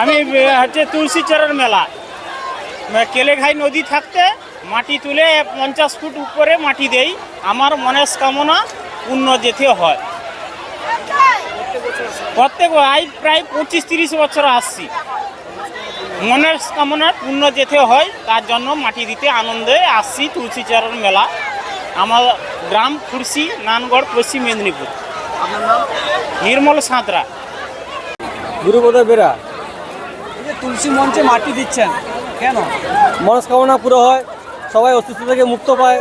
আমি হচ্ছে তুলসীচরণ মেলা। কেলেঘাই নদী থাকতে মাটি তুলে পঞ্চাশ ফুট উপরে মাটি দেই। আমার মনস্কামনা পূর্ণ যেতে হয়। প্রত্যেক আই প্রায় পঁচিশ তিরিশ বছর আসছি। মনের কামনা পূর্ণ যেতে হয় তার জন্য মাটি দিতে আনন্দে আসছি তুলসীচরণ মেলা। আমার গ্রাম খুরসি নানগড় পশ্চিম মেদিনীপুর। নির্মল সাঁতরা। গুরুপদ বেরা যে তুলসী মঞ্চে মাটি দিচ্ছেন। কেন? মনস্কামনা পুরো হয় সবাই অসুস্থ থেকে মুক্ত পায়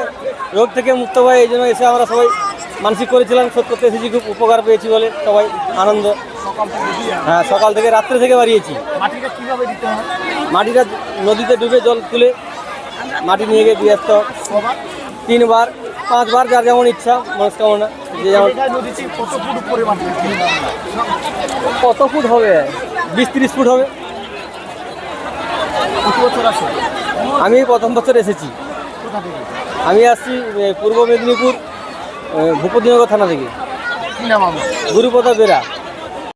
রোগ থেকে মুক্ত পায় এই জন্য এসে আমরা সবাই মানসিক করেছিলাম সত্য করতে এসেছি খুব উপকার পেয়েছি বলে সবাই আনন্দ। হ্যাঁ সকাল থেকে রাত্রে থেকে বাড়িয়েছি। মাটিটা কীভাবে দিতে হয়? মাটিটা নদীতে ডুবে জল তুলে মাটি নিয়ে গিয়ে দিয়ে আসতে তিনবার পাঁচবার যার যেমন ইচ্ছা মনস্কামনা যে যেমন কত ফুট হবে? বিশ তিরিশ ফুট হবে। আমি প্রথম বছর এসেছি। আমি আসছি পূর্ব মেদিনীপুর ভূপতিনগর থানা থেকে। গুরুপদ বেরা।